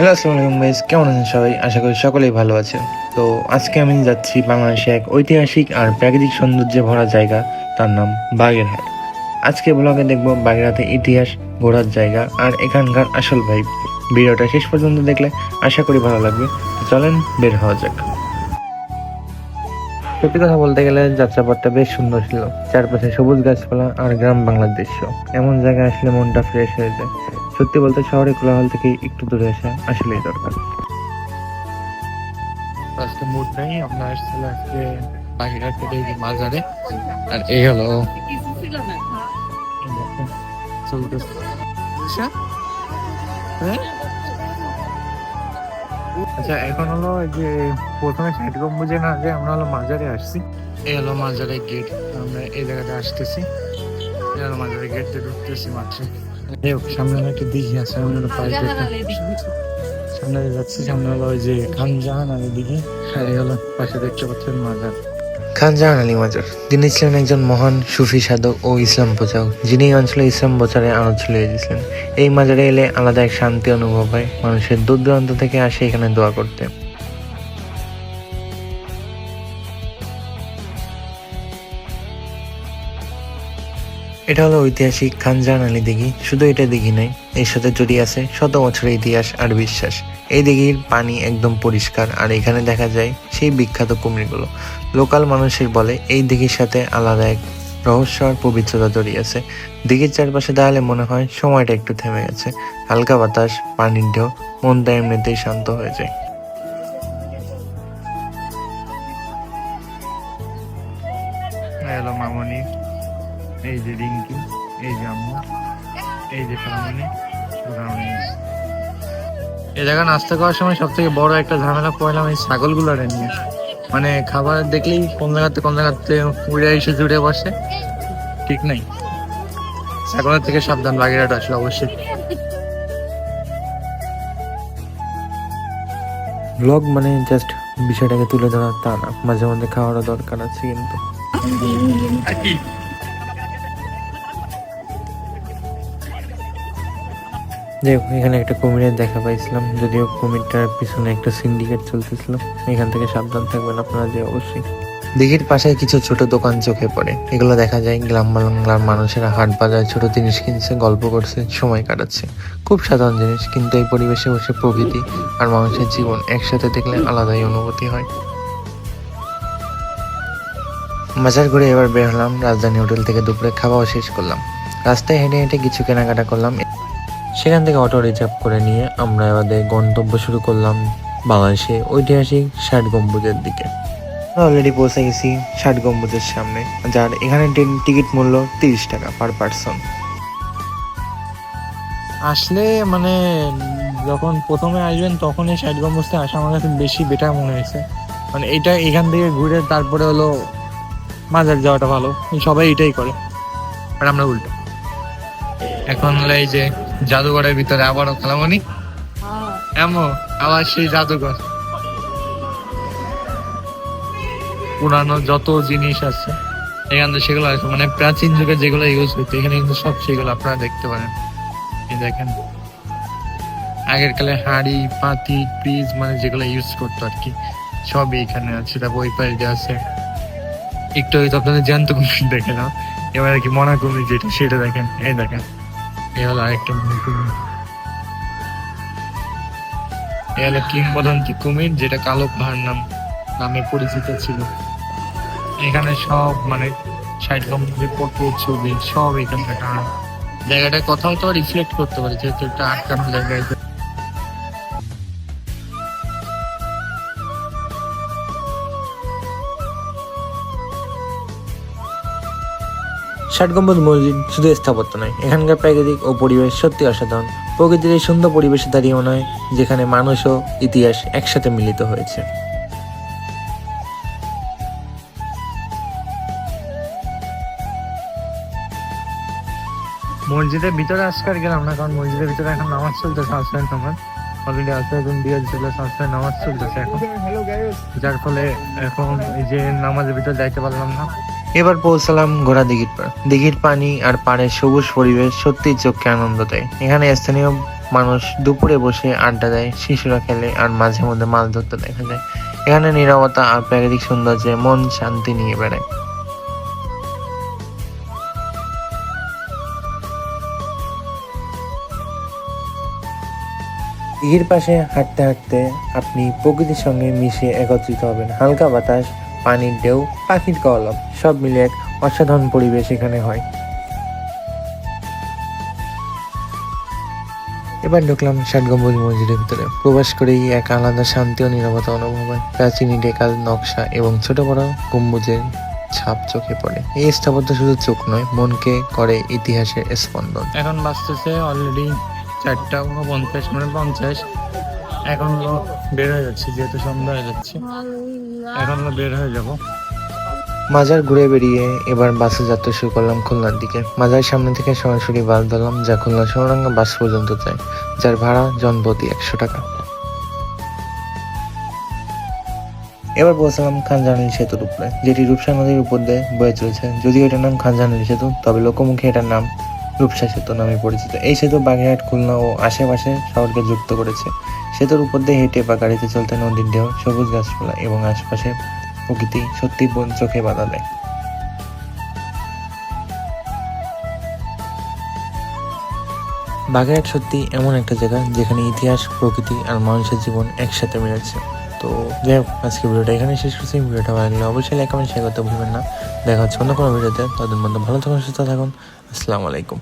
Hello, আসসালামু আলাইকুম guys কেমন আছেন সবাই? আশা করি সকলেই ভালো আছেন। তো আজকে আমি যাচ্ছি বাংলাদেশে এক ঐতিহাসিক আর প্রাকৃতিক সৌন্দর্যে ভরা জায়গা, তার নাম বাগেরহাট। আজকে ব্লগে দেখব বাগেরহাটের ইতিহাস, ঘোরার জায়গা আর এখানকার আসল ভাই ভিডিওটা শেষ পর্যন্ত দেখলে আশা করি ভালো লাগবে। চলেন, বের হওয়া যাক। সত্যি কথা বলতে গেলে যাত্রাপথটা বেশ সুন্দর ছিল। চারপাশে সবুজ গাছপালা আর গ্রাম বাংলার দৃশ্য। এমন জায়গায় আসলে মনটা ফ্রেশ হয়ে যায়। সত্যি বলতে শহরের কোলাহল থেকে একটু দূরে আসা আসলেই দরকার। আজকে মুড নেই আমরা আসছিল আজকে বাগেরহাট থেকে আর এই হলো চলতেছে। আচ্ছা। হ্যাঁ? আচ্ছা এখন হলো এই যে প্রথমে সাইড গম্বুজে না যে আমরা হলো মাজারে আসছি। এই হলো মাজারের গেট আমরা এই জায়গাটা আসতেছি। এই হলো মাজারের গেট দিয়ে ঢুকতেছি হোক, সামনে হলো একটা দিঘি আছে আমরা পায়ে সামনে যাচ্ছি সামনে হলো ওই যে খানজাহান আর দিঘি হ্যাঁ এই হলো পাশে দেখতে পাচ্ছেন মাজার। খান জাহান আলী মাজার। তিনি ছিলেন একজন মহান সুফি সাধক ও ইসলাম প্রচারক, যিনি এই অঞ্চলে ইসলাম প্রচারে আলো ছড়িয়ে দিয়েছিলেন। এই মাজারে এলে আলাদা এক শান্তি অনুভব হয়, মানুষের দূর দূরান্ত থেকে আসে এখানে দোয়া করতে। এটা হলো ঐতিহাসিক খানজাহান আলী দিঘি। শুধু এটা দিঘি নয়, এর সাথে জড়িয়ে আছে শত বছরের ইতিহাস আর বিশ্বাস। এই দিঘির পানি একদম পরিষ্কার, আর এখানে দেখা যায় সেই বিখ্যাত কুমিরগুলো লোকাল মানুষের বলে এই দিঘির সাথে আলাদা এক রহস্য আর পবিত্রতা জড়িয়ে আছে। দিঘির চারপাশে দাঁড়ালে মনে হয় সময়টা একটু থেমে গেছে। হালকা বাতাস, পানির ঢেউ মনটা এমনিতেই শান্ত হয়ে যায়। হলো মামনি। এই যে রিঙ্কি এই যে আম্মু এই যে ফামনি এই জায়গা নাস্তা করার সময় সব থেকে বড় একটা ঝামেলা পড়লাম এই ছাগলগুলোরে নিয়ে। মানে খাবার দেখলেই কোন জায়গাতে কোন জায়গাতে উড়ে এসে জুড়ে বসে। ঠিক নাই। ছাগলের থেকে সাবধান বাগেরহাট আসলে অবশ্যই। ব্লগ মানে জাস্ট বিষয়টাকে তুলে ধরা তা না। মাঝে মধ্যে খাওয়ারও দরকার আছে কিন্তু। যাই হোক, এখানে একটা কুমিরের দেখা পাইছিলাম, যদিও কুমিরটার পিছনে একটা সিন্ডিকেট চলতেছিল। এখান থেকে সাবধান থাকবেন আপনারা যে অবশ্যই। দিঘির পাশে কিছু ছোট দোকান চোখে পড়ে। এগুলো দেখা যায় গ্রাম বাংলার মানুষেরা হাট বাজার, ছোট জিনিস কিনছে, গল্প করছে, সময় কাটাচ্ছে। খুব সাধারণ জিনিস, কিন্তু এই পরিবেশে বসে প্রকৃতি আর মানুষের জীবন একসাথে দেখলে আলাদাই অনুভূতি হয়। বাজার ঘুরে এবার বের হলাম, রাজধানী হোটেল থেকে দুপুরে খাওয়াও শেষ করলাম। রাস্তায় হেঁটে হেঁটে কিছু কেনাকাটা করলাম। সেখান থেকে অটো রিজার্ভ করে নিয়ে আমরা আমাদের গন্তব্য শুরু করলাম বাংলাদেশে ঐতিহাসিক ষাট গম্বুজের দিকে। অলরেডি পৌঁছে গেছি ষাট গম্বুজের সামনে যার এখানে ট্রেন টিকিট মূল্য তিরিশ টাকা পার পার্সন আসলে মানে যখন প্রথমে আসবেন তখন এই সাইড গম্বুজতে আসা আমার কাছে বেশি বেটার মনে হয়েছে। মানে এটা এখান থেকে ঘুরে তারপরে হলো মাজার যাওয়াটা ভালো। সবাই এটাই করে। আর আমরা উল্টো। এখন হলো এই যে জাদুঘরের ভিতরে আবারও খেলামনি? এমন আবার সেই জাদুঘর। পুরানো যত জিনিস আছে এখান থেকে সেগুলো আছে। মানে প্রাচীন যুগে যেগুলো ইউজ হতো এখানে কিন্তু সব সেগুলো আপনারা দেখতে পারেন। এই দেখেন। আগের কালে হাড়ি পাতি পিস মানে যেগুলো ইউজ করতো আর কি সবই এখানে আছে। তারপর ওই পাশে আছে। একটু হয়তো আপনাদের জ্যান্ত কুমির দেখে নাও। এবার আর কি মনা কুমির যেটা সেটা দেখেন। এই দেখেন। হলো আরেকটা এ হলো কিংবদন্তি কুমির, যেটা কালো পাহাড় নাম, নামে পরিচিত ছিল। এখানে সব মানে ষাট কম্পিউটার ফটো ছবি, সব এখানে জায়গাটায় জায়গাটা কোথাও তো রিফ্লেক্ট করতে পারে, যেহেতু একটা আটকানো জায়গায় ষাট গম্বুজ মসজিদ শুধু স্থাপত্য নয় এখানকার প্রাকৃতিক ও পরিবেশ সত্যি অসাধারণ। প্রকৃতির এই সুন্দর পরিবেশে দাঁড়িয়ে মনে হয় যেখানে মানুষ ও ইতিহাস একসাথে মিলিত হয়েছে। মসজিদের ভিতরে আজকাল গেলাম না কারণ মসজিদের ভিতরে এখন নামাজ চলতেছে আসলে নামাজ। অলরেডি আসলে এখন দিয়ে চলেছে আসলে নামাজ চলতেছে এখন। যার ফলে এখন এই যে নামাজের ভিতরে যাইতে পারলাম না। এবার পৌঁছালাম ঘোড়া দিঘির পাড়। দিঘির পানি আর পাড়ের সবুজ পরিবেশ সত্যিই চোখকে আনন্দ দেয়। এখানে স্থানীয় মানুষ দুপুরে বসে আড্ডা দেয়, শিশুরা খেলে আর মাঝে মধ্যে মাছ ধরতে দেখা যায়। এখানে নিরবতা আর প্রাকৃতিক সৌন্দর্যে মন শান্তি নিয়ে বেড়ায়। দিঘির পাশে হাঁটতে হাঁটতে আপনি প্রকৃতির সঙ্গে মিশে একত্রিত হবেন। হালকা বাতাস পানির ঢেউ, পাখির কলম, সব মিলে এক অসাধারণ পরিবেশ এখানে হয়। এবার ঢুকলাম ষাট গম্বুজ মসজিদের ভিতরে। প্রবেশ করেই এক আলাদা শান্তি ও নিরাপত্তা অনুভব হয়। প্রাচীন ডেকাল নকশা এবং ছোট বড় গম্বুজের ছাপ চোখে পড়ে। এই স্থাপত্য শুধু চোখ নয়, মনকে করে ইতিহাসের স্পন্দন। এখন বাজতেছে অলরেডি চারটা পঞ্চাশ মানে পঞ্চাশ। এখন বের হয়ে যাচ্ছে, যেহেতু সন্ধ্যা হয়ে যাচ্ছে। এখন বের হয়ে যাব। মাজার ঘুরে বেরিয়ে এবার বাসে যাত্রা শুরু করলাম খুলনার দিকে। মাজার সামনে থেকে সরাসরি বাস ধরলাম যা খুলনা সোনারাঙ্গা বাস পর্যন্ত যায়, যার ভাড়া জনপ্রতি একশো টাকা। এবার পৌঁছালাম খানজানালি সেতুর উপরে যেটি রূপসা নদীর উপর দিয়ে বয়ে চলেছে। যদিও এটার নাম খানজানালি সেতু, তবে লোকমুখে এটার নাম রূপসা সেতু নামে পরিচিত। এই সেতু বাগেরহাট, খুলনা ও আশেপাশের শহরকে যুক্ত করেছে। সেতুর উপর দিয়ে হেঁটে বা গাড়িতে চলতে নদীর ঢেউ, সবুজ গাছপালা এবং আশপাশের প্রকৃতি সত্যি বন চোখে বাধা দেয়। বাগেরহাট সত্যি এমন একটা জায়গা যেখানে ইতিহাস, প্রকৃতি আর মানুষের জীবন একসাথে মিলেছে। তো যাই হোক, আজকে ভিডিওটা এখানে শেষ করছি। ভিডিওটা ভালো লাগলে অবশ্যই লাইক কমেন্ট শেয়ার করতে ভুলবেন না। দেখা হচ্ছে অন্য কোনো ভিডিওতে। তাদের মধ্যে ভালো থাকুন, সুস্থ থাকুন। আসসালামু আলাইকুম।